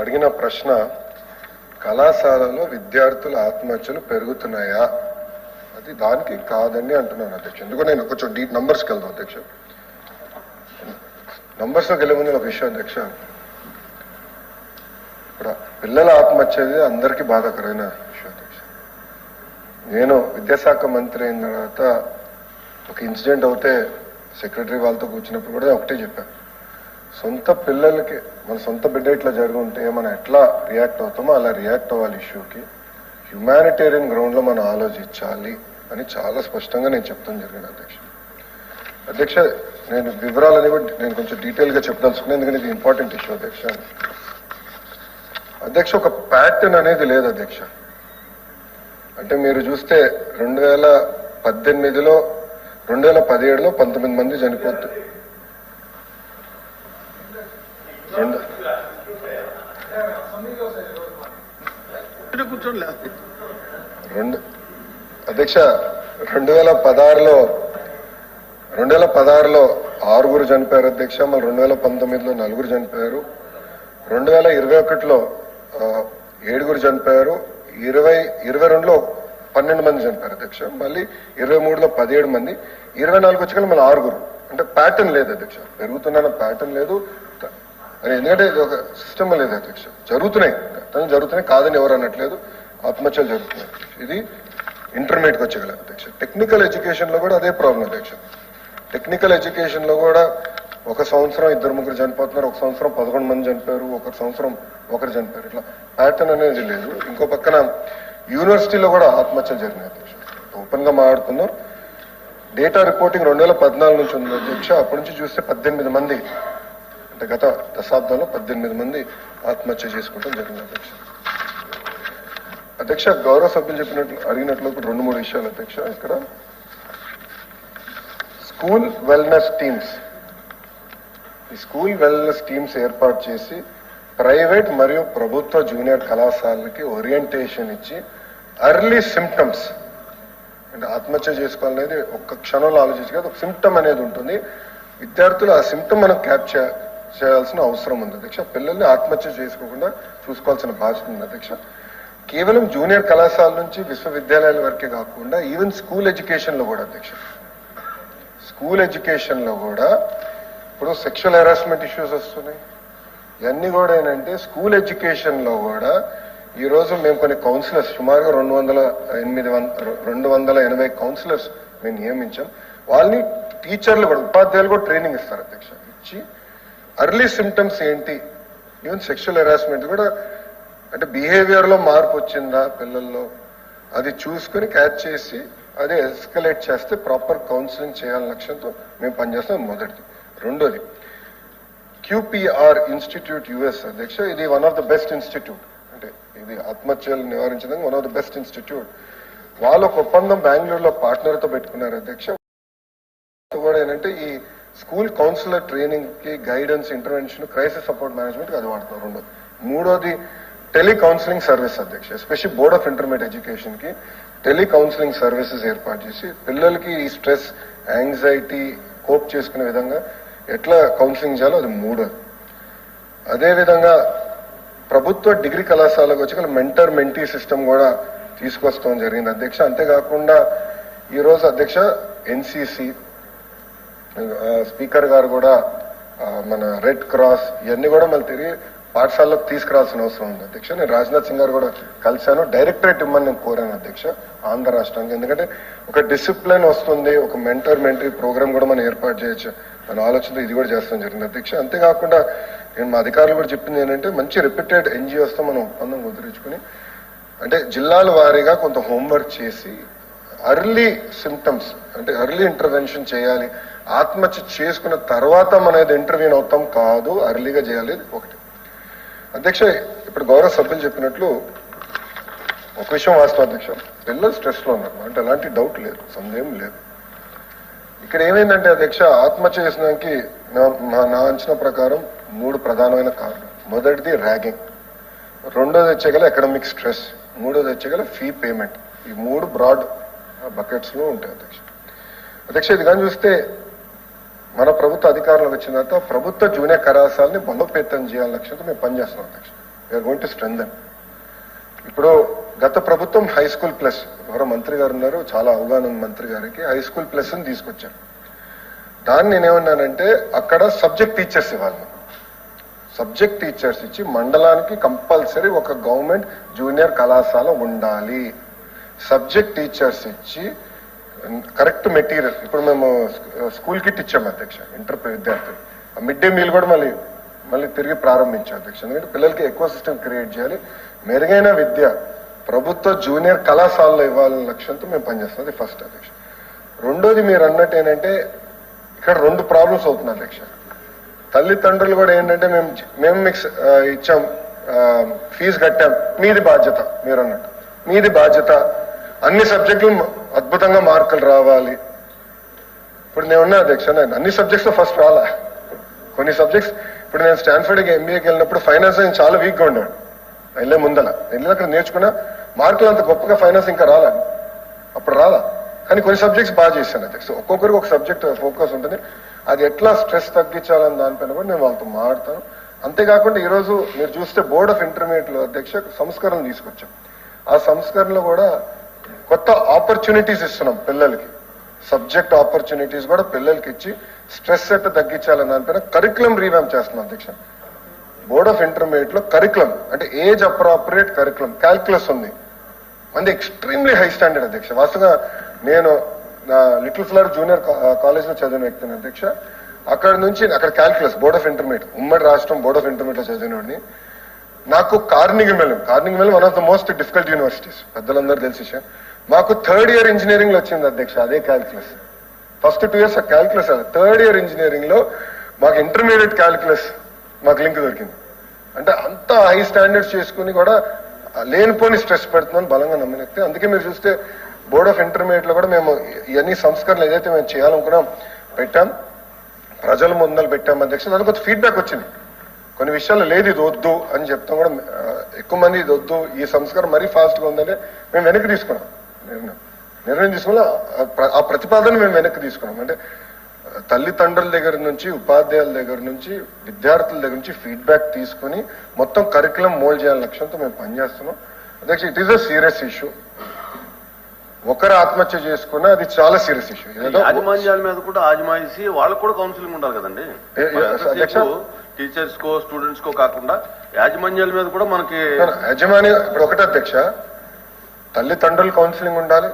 అడిగిన ప్రశ్న కళాశాలలో విద్యార్థుల ఆత్మహత్యలు పెరుగుతున్నాయా? అది దానికి కాదని అంటున్నాను అధ్యక్ష. ఎందుకు నేను కొంచెం డీ నంబర్స్కి వెళ్దాం అధ్యక్ష. నంబర్స్లోకి వెళ్ళే ముందు ఒక విషయం అధ్యక్ష. ఇప్పుడు పిల్లల ఆత్మహత్య అనేది అందరికీ బాధాకరమైన విషయం అధ్యక్ష. నేను విద్యాశాఖ మంత్రి అయిన తర్వాత ఒక ఇన్సిడెంట్ అవుతే సెక్రటరీ వాళ్ళతో కూర్చున్నప్పుడు కూడా ఒకటే చెప్పాను. సొంత పిల్లలకి మన సొంత బిడ్డ ఇట్లా జరుగుంటే మనం ఎట్లా రియాక్ట్ అవుతామో అలా రియాక్ట్ అవ్వాలి ఇష్యూకి హ్యుమానిటేరియన్ గ్రౌండ్లో మనం ఆలోచించాలి అని చాలా స్పష్టంగా నేను చెప్తాను జరిగింది అధ్యక్ష. అధ్యక్ష నేను వివరాలని కూడా నేను కొంచెం డీటెయిల్గా చెప్పదలుచుకున్నాను ఎందుకంటే ఇది ఇంపార్టెంట్ ఇష్యూ అధ్యక్ష. అధ్యక్ష ఒక ప్యాటర్న్ అనేది లేదు అధ్యక్ష. అంటే మీరు చూస్తే రెండు వేల పద్దెనిమిదిలో రెండు వేల పదిహేడులో పంతొమ్మిది మంది చనిపోతారు రెండు అధ్యక్ష రెండు వేల పదహారులో రెండు వేల పదహారులో ఆరుగురు చనిపోయారు అధ్యక్ష మళ్ళీ రెండు వేల పంతొమ్మిదిలో నలుగురు చనిపోయారు. రెండు వేల ఇరవై ఒకటిలో ఏడుగురు చనిపోయారు. ఇరవై ఇరవై రెండులో పన్నెండు మంది చనిపోయారు అధ్యక్ష. మళ్ళీ ఇరవై మూడులో పదిహేడు మంది. ఇరవై నాలుగు వచ్చి మళ్ళీ ఆరుగురు. అంటే ప్యాటర్న్ లేదు అధ్యక్ష. పెరుగుతున్న ప్యాటర్న్ లేదు. మరి ఎందుకంటే ఇది ఒక సిస్టమ్ లేదు అధ్యక్ష. జరుగుతున్నాయి. గతంలో జరుగుతున్నాయి. కాదని ఎవరు అనట్లేదు. ఆత్మహత్యలు జరుగుతున్నాయి. ఇది ఇంటర్మీడియట్కి వచ్చేగల అధ్యక్ష. టెక్నికల్ ఎడ్యుకేషన్లో కూడా అదే ప్రాబ్లం అధ్యక్ష. టెక్నికల్ ఎడ్యుకేషన్లో కూడా ఒక సంవత్సరం ఇద్దరు ముగ్గురు చనిపోతున్నారు. ఒక సంవత్సరం పదకొండు మంది చనిపోయారు. ఒక సంవత్సరం ఒకరు చనిపోయారు. ఇట్లా ప్యాటర్న్ అనేది లేదు. ఇంకో పక్కన యూనివర్సిటీలో కూడా ఆత్మహత్యలు జరిగినాయి అధ్యక్ష. ఓపెన్గా మాట్లాడుకుందాం డేటా రిపోర్టింగ్ రెండు వేల పద్నాలుగు నుంచి ఉంది అధ్యక్ష. అప్పటి నుంచి చూస్తే పద్దెనిమిది మంది అంటే గత దశాబ్దంలో పద్దెనిమిది మంది ఆత్మహత్య చేసుకోవడం జరిగింది అధ్యక్ష. అధ్యక్ష గౌరవ సభ్యులు చెప్పినట్లు అడిగినట్లు ఇప్పుడు రెండు మూడు విషయాలు అధ్యక్ష. ఇక్కడ స్కూల్ వెల్నెస్ టీమ్స్. ఈ స్కూల్ వెల్నెస్ టీమ్స్ ఏర్పాటు చేసి ప్రైవేట్ మరియు ప్రభుత్వ జూనియర్ కళాశాలకి ఓరియంటేషన్ ఇచ్చి అర్లీ సిమ్టమ్స్ అంటే ఆత్మహత్య చేసుకోవాలనేది ఒక్క క్షణంలో ఆలోచించి కాదు ఒక సిమ్టమ్ అనేది ఉంటుంది. విద్యార్థులు ఆ సిమ్టమ్ మనం క్యాప్చర్ చేయాల్సిన అవసరం ఉంది. అధ్యక్ష పిల్లల్ని ఆత్మహత్య చేసుకోకుండా చూసుకోవాల్సిన బాధ్యత ఉంది అధ్యక్ష. కేవలం జూనియర్ కళాశాల నుంచి విశ్వవిద్యాలయాల వరకే కాకుండా ఈవెన్ స్కూల్ ఎడ్యుకేషన్లో కూడా అధ్యక్ష. స్కూల్ ఎడ్యుకేషన్లో కూడా ఇప్పుడు సెక్షువల్ హెరాస్మెంట్ ఇష్యూస్ వస్తున్నాయి. ఇవన్నీ కూడా ఏంటంటే స్కూల్ ఎడ్యుకేషన్లో కూడా ఈ రోజు మేము కొన్ని కౌన్సిలర్స్ సుమారుగా రెండు వందల ఎనిమిది వంద రెండు వందల ఎనభై కౌన్సిలర్స్ మేము నియమించాం. వాళ్ళని టీచర్లు కూడా ఉపాధ్యాయులు కూడా ట్రైనింగ్ ఇస్తారు అధ్యక్ష. ఇచ్చి అర్లీ సిమ్టమ్స్ ఏంటి? ఈవెన్ సెక్షువల్ హెరాస్మెంట్ కూడా అంటే బిహేవియర్లో మార్పు వచ్చిందా పిల్లల్లో? అది చూసుకుని క్యాచ్ చేసి అది ఎస్కలేట్ చేస్తే ప్రాపర్ కౌన్సిలింగ్ చేయాలని లక్ష్యంతో మేము పనిచేస్తాం మొదటిది. రెండోది క్యూపీఆర్ ఇన్స్టిట్యూట్ యుఎస్ అధ్యక్ష ఇది one of the best institute అంటే ఇది ఆత్మహత్యలు నివారించడానికి one of the best institute వాళ్ళు ఒక ఒప్పందం బెంగళూరులో పార్ట్నర్తో పెట్టుకున్నారు అధ్యక్ష. కూడా ఏంటంటే ఈ స్కూల్ కౌన్సిలర్ ట్రైనింగ్కి guidance intervention crisis support management అది వాడుతున్నారు రెండు మూడోది టెలి కౌన్సిలింగ్ సర్వీస్ అధ్యక్ష ఎస్పెషల్లీ బోర్డ్ ఆఫ్ ఇంటర్మీడియట్ ఎడ్యుకేషన్కి టెలి కౌన్సిలింగ్ సర్వీసెస్ ఏర్పాటు చేసి పిల్లలకి ఈ స్ట్రెస్ యాంగ్జైటీ కోప్ చేసుకునే విధంగా ఎట్లా కౌన్సిలింగ్ చేయాలో అది మూడోది. అదేవిధంగా ప్రభుత్వ డిగ్రీ కళాశాలకు వచ్చి మెంటర్ మెంటీ సిస్టమ్ కూడా తీసుకొస్తాం జరిగింది అధ్యక్ష. అంతేకాకుండా ఈ రోజు అధ్యక్ష ఎన్సిసి స్పీకర్ గారు కూడా మన రెడ్ క్రాస్ ఇవన్నీ కూడా మళ్ళీ తిరిగి పాఠశాలకు తీసుకురావాల్సిన అవసరం ఉంది. అధ్యక్ష నేను రాజ్నాథ్ సింగ్ గారు కూడా కలిశాను. డైరెక్టరేట్ ఇమ్మని నేను కోరాను అధ్యక్ష ఆంధ్ర రాష్ట్రానికి. ఎందుకంటే ఒక డిసిప్లిన్ వస్తుంది ఒక మెంటర్ మెంటరీ ప్రోగ్రామ్ కూడా మనం ఏర్పాటు చేయొచ్చు మన ఆలోచనతో ఇది కూడా చేస్తాం జరిగింది. అధ్యక్ష అంతేకాకుండా నేను మా అధికారులు కూడా చెప్పింది ఏంటంటే మంచి రిపీటెడ్ ఎన్జిఓస్తో మనం ఒప్పందం కుదిరించుకుని అంటే జిల్లాల వారీగా కొంత హోంవర్క్ చేసి అర్లీ సిమ్టమ్స్ అంటే అర్లీ ఇంటర్వెన్షన్ చేయాలి ఆత్మహత్య చేసుకున్న తర్వాత మనం ఏదో ఇంటర్వ్యూ అవుతాం కాదు అర్లీగా చేయాలి ఒకటి. అధ్యక్ష ఇప్పుడు గౌరవ సభ్యులు చెప్పినట్లు ఒక విషయం వాస్తవం అధ్యక్ష. పిల్లలు స్ట్రెస్లో ఉన్నారు. అంటే అలాంటి డౌట్ లేదు సందేహం లేదు. ఇక్కడ ఏమైందంటే అధ్యక్ష ఆత్మహత్య చేసినానికి నా- నా నా అంచనా ప్రకారం మూడు ప్రధానమైన కారణం మొదటిది ర్యాగింగ్ రెండోది వచ్చేగల ఎకడమిక్ స్ట్రెస్ మూడోది వచ్చేగల ఫీ పేమెంట్ ఈ మూడు బ్రాడ్ బకెట్స్లో ఉంటాయి అధ్యక్ష. అధ్యక్ష ఇది కానీ చూస్తే మన ప్రభుత్వ అధికారంలోకి వచ్చిన తర్వాత ప్రభుత్వ జూనియర్ కళాశాలని బలోపేతం చేయాలని లక్ష్యంతో మేము పనిచేస్తున్నాం అధ్యక్ష. వీఆర్ గోయింగ్ టు స్ట్రెంగ్ ఇప్పుడు గత ప్రభుత్వం హై స్కూల్ ప్లస్ ఎవరో మంత్రి గారు ఉన్నారు చాలా అవగాహన ఉంది మంత్రి గారికి హై స్కూల్ ప్లస్ని తీసుకొచ్చారు. దాన్ని నేనేమన్నానంటే అక్కడ సబ్జెక్ట్ టీచర్స్ ఇవ్వాలి. సబ్జెక్ట్ టీచర్స్ ఇచ్చి మండలానికి కంపల్సరీ ఒక గవర్నమెంట్ జూనియర్ కళాశాల ఉండాలి. సబ్జెక్ట్ టీచర్స్ ఇచ్చి కరెక్ట్ మెటీరియల్. ఇప్పుడు మేము స్కూల్ కిట్ ఇచ్చాము అధ్యక్ష ఇంటర్ విద్యార్థులు ఆ మిడ్ డే మీల్ కూడా మళ్ళీ మళ్ళీ తిరిగి ప్రారంభించాం అధ్యక్ష. ఎందుకంటే పిల్లలకి ఎక్కువ సిస్టమ్ క్రియేట్ చేయాలి. మెరుగైన విద్య ప్రభుత్వ జూనియర్ కళాశాలలో ఇవ్వాలనే లక్ష్యంతో మేము పనిచేస్తాం అది ఫస్ట్ అధ్యక్ష. రెండోది మీరు అన్నట్టు ఏంటంటే ఇక్కడ రెండు ప్రాబ్లమ్స్ అవుతున్నాయి అధ్యక్ష. తల్లిదండ్రులు కూడా ఏంటంటే మేము మేము మిక్స్ ఇచ్చాం ఫీజు కట్టాం. మీది బాధ్యత మీరు అన్నట్టు. మీది బాధ్యత అన్ని సబ్జెక్టులు అద్భుతంగా మార్కులు రావాలి. ఇప్పుడు నేను ఉన్నా అధ్యక్ష నేను అన్ని సబ్జెక్ట్స్ ఫస్ట్ రాలా? కొన్ని సబ్జెక్ట్స్ ఇప్పుడు నేను స్టాన్ఫర్డ్కి ఎంబీఏకి వెళ్ళినప్పుడు ఫైనాన్స్ నేను చాలా వీక్గా ఉన్నాను వెళ్ళే ముందల. వెళ్ళిన అక్కడ నేర్చుకున్నా మార్కులు అంత గొప్పగా ఫైనాన్స్ ఇంకా రాలా? అప్పుడు రాలా. కానీ కొన్ని సబ్జెక్ట్స్ బాగా చేశాను అధ్యక్ష. ఒక్కొక్కరికి ఒక సబ్జెక్ట్ ఫోకస్ ఉంటుంది. అది ఎట్లా స్ట్రెస్ తగ్గించాలని దానిపైన కూడా నేను వాళ్ళతో మాట్లాడతాను. అంతేకాకుండా ఈరోజు మీరు చూస్తే బోర్డ్ ఆఫ్ ఇంటర్మీడియట్లో అధ్యక్ష సంస్కరణలు తీసుకొచ్చాం. ఆ సంస్కరణలో కూడా కొత్త ఆపర్చునిటీస్ ఇస్తున్నాం పిల్లలకి. సబ్జెక్ట్ ఆపర్చునిటీస్ కూడా పిల్లలకి ఇచ్చి స్ట్రెస్ ఎట్లా తగ్గించాలని దానిపైన కరికులం రీవ్యామ్ చేస్తున్నాం అధ్యక్ష బోర్డ్ ఆఫ్ ఇంటర్మీడియట్లో కరికులం అంటే ఏజ్ అప్రాపరియేట్ కరికులం క్యాల్కులస్ ఉంది. మంది ఎక్స్ట్రీమ్లీ హై స్టాండర్డ్ అధ్యక్ష వాస్తవంగా నేను నా లిటిల్ ఫ్లవర్ జూనియర్ కాలేజ్లో చదివిన వ్యక్తిని అధ్యక్ష అక్కడ నుంచి అక్కడ క్యాల్కులస్ బోర్డ్ ఆఫ్ ఇంటర్మీడియట్ ఉమ్మడి రాష్ట్రం బోర్డ్ ఆఫ్ ఇంటర్మీడియట్లో చదివినవాడిని నాకు Carnegie Mellon Carnegie Mellon one of the most difficult universities పెద్దలందరూ తెలిసి విషయం. మాకు థర్డ్ ఇయర్ ఇంజనీరింగ్లో వచ్చింది అధ్యక్ష అదే calculus first two years calculus అది. థర్డ్ ఇయర్ ఇంజనీరింగ్లో మాకు ఇంటర్మీడియట్ క్యాల్కులస్ మాకు లింక్ దొరికింది. అంటే అంత హై స్టాండర్డ్స్ చేసుకుని కూడా లేనిపోని స్ట్రెస్ పెడుతుందని బలంగా నమ్మిన వ్యక్తి అందుకే మీరు చూస్తే బోర్డ్ ఆఫ్ ఇంటర్మీడియట్లో కూడా మేము ఇవన్నీ సంస్కరణలు ఏదైతే మేము చేయాలనుకున్నాం పెట్టాం. ప్రజల ముందలు పెట్టాం అధ్యక్ష. దానికి కొంత ఫీడ్బ్యాక్ వచ్చింది. కొన్ని విషయాలు లేదు ఇది వద్దు అని చెప్తాం కూడా ఎక్కువ మంది ఇది వద్దు ఈ సంస్కారం మరీ ఫాస్ట్గా ఉందంటే మేము వెనక్కి తీసుకున్నాం. నిర్ణయం తీసుకున్నా ఆ ప్ర- ఆ ప్రతిపాదన మేము వెనక్కి తీసుకున్నాం. అంటే తల్లిదండ్రుల దగ్గర నుంచి ఉపాధ్యాయుల దగ్గర నుంచి విద్యార్థుల దగ్గర నుంచి ఫీడ్బ్యాక్ తీసుకుని మొత్తం కరికులం మోల్డ్ చేయాలని లక్ష్యంతో మేము పనిచేస్తున్నాం. అధ్యక్ష it is a serious issue ఒకరు ఆత్మహత్య చేసుకున్నా అది చాలా సీరియస్ ఇష్యూ యాజమాన్యాల మీద కూడా ఆజమాయిసి వాళ్ళకు కూడా కౌన్సిలింగ్ ఉండాలి కదండి? టీచర్స్ కో స్టూడెంట్స్ కో కాకుండా యాజమాన్యాల మీద కూడా మనకి యజమాని ఇప్పుడు ఒకటే అధ్యక్ష తల్లిదండ్రులు కౌన్సిలింగ్ ఉండాలి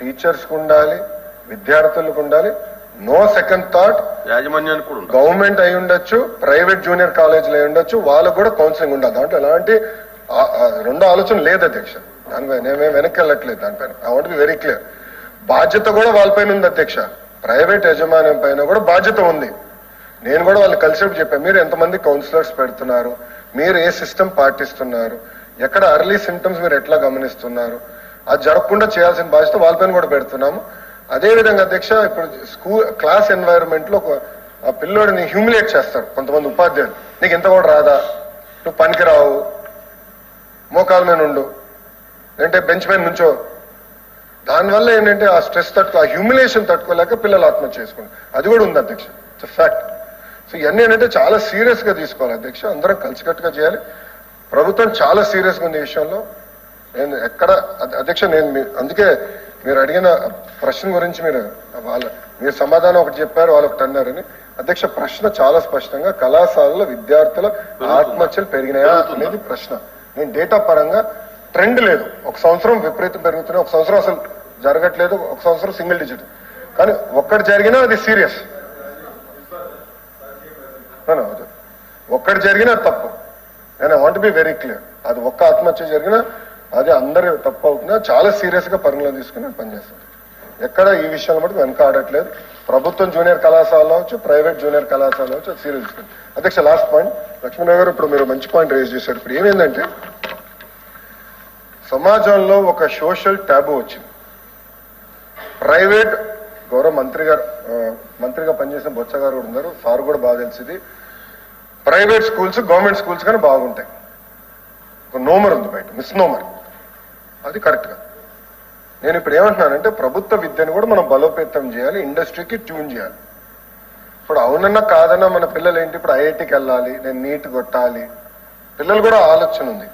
టీచర్స్కు ఉండాలి విద్యార్థులకు ఉండాలి. నో సెకండ్ థాట్ యాజమాన్యానికి కూడా గవర్నమెంట్ అయి ఉండొచ్చు ప్రైవేట్ జూనియర్ కాలేజీలు అయి ఉండొచ్చు వాళ్ళకు కూడా కౌన్సిలింగ్ ఉండాలి. దాంట్లో ఎలాంటి రెండో ఆలోచన లేదు అధ్యక్ష. దానిపైన నేనేం వెనక్కి వెళ్ళట్లేదు దానిపైన I want be very clear బాధ్యత కూడా వాళ్ళపైన ఉంది అధ్యక్ష. ప్రైవేట్ యజమాన్యం పైన కూడా బాధ్యత ఉంది. నేను కూడా వాళ్ళు కలిసి చెప్పాను. మీరు ఎంతమంది కౌన్సిలర్స్ పెడుతున్నారు? మీరు ఏ సిస్టమ్ పాటిస్తున్నారు? ఎక్కడ అర్లీ సిమ్టమ్స్ మీరు ఎట్లా గమనిస్తున్నారు? అది జరగకుండా చేయాల్సిన బాధ్యత వాళ్ళపైన కూడా పెడుతున్నాము. అదేవిధంగా అధ్యక్ష ఇప్పుడు స్కూల్ క్లాస్ ఎన్వైరన్మెంట్లో ఒక ఆ పిల్లోడిని హ్యూమిలేట్ చేస్తారు కొంతమంది ఉపాధ్యాయులు. నీకు ఎంత కూడా రాదా? నువ్వు పనికి రావు మోకాల మీద ఉండు. అంటే బెంచ్ మీద నుంచో. దానివల్ల ఏంటంటే ఆ స్ట్రెస్ తట్టుకో ఆ హ్యూమిలేషన్ తట్టుకోలేక పిల్లలు ఆత్మహత్య చేసుకోండి అది కూడా ఉంది అధ్యక్ష. ఇట్స్ ఫ్యాక్ట్ సో ఇవన్నీ ఏంటంటే చాలా సీరియస్గా తీసుకోవాలి అధ్యక్ష. అందరం కలిసికట్టుగా చేయాలి. ప్రభుత్వం చాలా సీరియస్గా ఉంది ఈ విషయంలో నేను ఎక్కడ అధ్- అధ్యక్ష నేను అందుకే మీరు అడిగిన ప్రశ్న గురించి మీరు వాళ్ళ మీరు సమాధానం ఒకటి చెప్పారు వాళ్ళు ఒకటి అన్నారని అధ్యక్ష ప్రశ్న చాలా స్పష్టంగా కళాశాలలో విద్యార్థుల ఆత్మహత్యలు పెరిగినాయా అనేది ప్రశ్న నేను డేటా పరంగా ట్రెండ్ లేదు ఒక సంవత్సరం విపరీతం పెరుగుతున్నాయి ఒక సంవత్సరం అసలు జరగట్లేదు ఒక సంవత్సరం సింగిల్ డిజిట్ కానీ ఒక్కటి జరిగినా అది సీరియస్ ఒక్కటి జరిగినా అది తప్పు నేను వాంట్ బి వెరీ క్లియర్ అది ఒక్క ఆత్మహత్య జరిగినా అది అందరి తప్పు అవుతున్నా చాలా సీరియస్గా పరిగణలో తీసుకుని పనిచేస్తుంది పనిచేస్తాను. ఎక్కడ ఈ విషయాలు మటుకు వెనక ఆడట్లేదు. ప్రభుత్వం జూనియర్ కళాశాల అవచ్చు ప్రైవేట్ జూనియర్ కళాశాల అవచ్చు సీరియస్ తీసుకుని అధ్యక్ష లాస్ట్ పాయింట్ లక్ష్మీనగర్ గారు ఇప్పుడు మీరు మంచి పాయింట్ రేజ్ చేశారు. ఇప్పుడు ఏమైందంటే సమాజంలో ఒక సోషల్ ట్యాబు వచ్చింది. ప్రైవేట్ గౌరవ మంత్రి గారు మంత్రిగా పనిచేసిన బొత్స గారు కూడా ఉన్నారు. సార్ కూడా బాగా తెలిసింది. ప్రైవేట్ స్కూల్స్ గవర్నమెంట్ స్కూల్స్ కానీ బాగుంటాయి. ఒక నోమర్ ఉంది బయట మిస్ నోమర్. అది కరెక్ట్గా. నేను ఇప్పుడు ఏమంటున్నానంటే ప్రభుత్వ విద్యను కూడా మనం బలోపేతం చేయాలి ఇండస్ట్రీకి ట్యూన్ చేయాలి. ఇప్పుడు అవునన్నా కాదన్నా మన పిల్లలు ఏంటి ఇప్పుడు ఐఐటికి వెళ్ళాలి నేను నీట్ కొట్టాలి. పిల్లలు కూడా ఆలోచన ఉంది.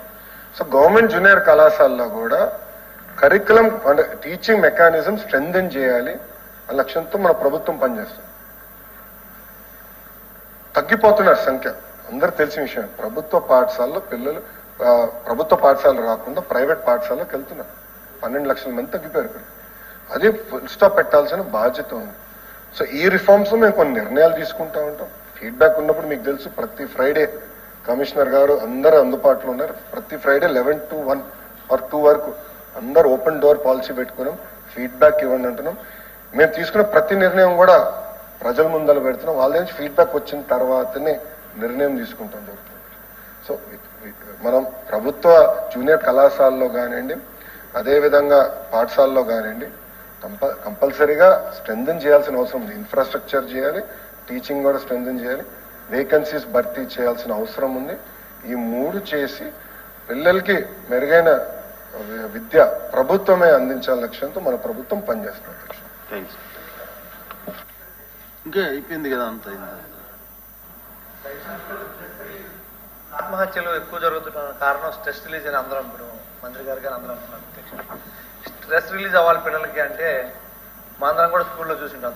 సో గవర్నమెంట్ జూనియర్ కళాశాలలో కూడా కరికులం అంటే టీచింగ్ మెకానిజం స్ట్రెంగ్ చేయాలి ఆ లక్ష్యంతో మన ప్రభుత్వం పనిచేస్తుంది. తగ్గిపోతున్నారు సంఖ్య. అందరు తెలిసిన విషయం. ప్రభుత్వ పాఠశాలలో పిల్లలు ప్రభుత్వ పాఠశాలలు రాకుండా ప్రైవేట్ పాఠశాలకు వెళ్తున్నారు. పన్నెండు లక్షల మంది తగ్గిపోయారు ఇక్కడ. అది ఫుల్ స్టాప్ పెట్టాల్సిన బాధ్యత ఉంది. సో ఈ రిఫార్మ్స్ మేము కొన్ని నిర్ణయాలు తీసుకుంటా ఉంటాం. ఫీడ్బ్యాక్ ఉన్నప్పుడు మీకు తెలుసు ప్రతి ఫ్రైడే కమిషనర్ గారు అందరూ అందుబాటులో ఉన్నారు. ప్రతి Friday eleven to one or two వరకు అందరు ఓపెన్ డోర్ పాలసీ పెట్టుకున్నాం. ఫీడ్బ్యాక్ ఇవ్వండి అంటున్నాం. మేము తీసుకున్న ప్రతి నిర్ణయం కూడా ప్రజల ముందర పెడుతున్నాం వాళ్ళ నుంచి ఫీడ్బ్యాక్ వచ్చిన తర్వాతనే నిర్ణయం తీసుకుంటాం జరుగుతుంది. సో మనం ప్రభుత్వ జూనియర్ కళాశాలలో కానివ్వండి అదేవిధంగా పాఠశాలలో కానివ్వండి కంప కంపల్సరీగా స్ట్రెంగ్ చేయాల్సిన అవసరం ఉంది. ఇన్ఫ్రాస్ట్రక్చర్ చేయాలి టీచింగ్ కూడా స్ట్రెంగ్ చేయాలి వేకెన్సీస్ భర్తీ చేయాల్సిన అవసరం ఉంది. ఈ మూడు చేసి పిల్లలకి మెరుగైన విద్య ప్రభుత్వమే అందించాల లక్ష్యంతో మన ప్రభుత్వం పనిచేస్తుంది థ్యాంక్స్ ఇంకే అయిపోయింది కదా అంత ఆత్మహత్యలు ఎక్కువ జరుగుతున్న కారణం స్ట్రెస్ రిలీజ్ అని అందరం ఇప్పుడు. మంత్రి గారు కానీ అందరం అంటున్నారు. స్ట్రెస్ రిలీజ్ అవ్వాలి పిల్లలకి అంటే మా అందరం కూడా స్కూల్లో చూసింటాం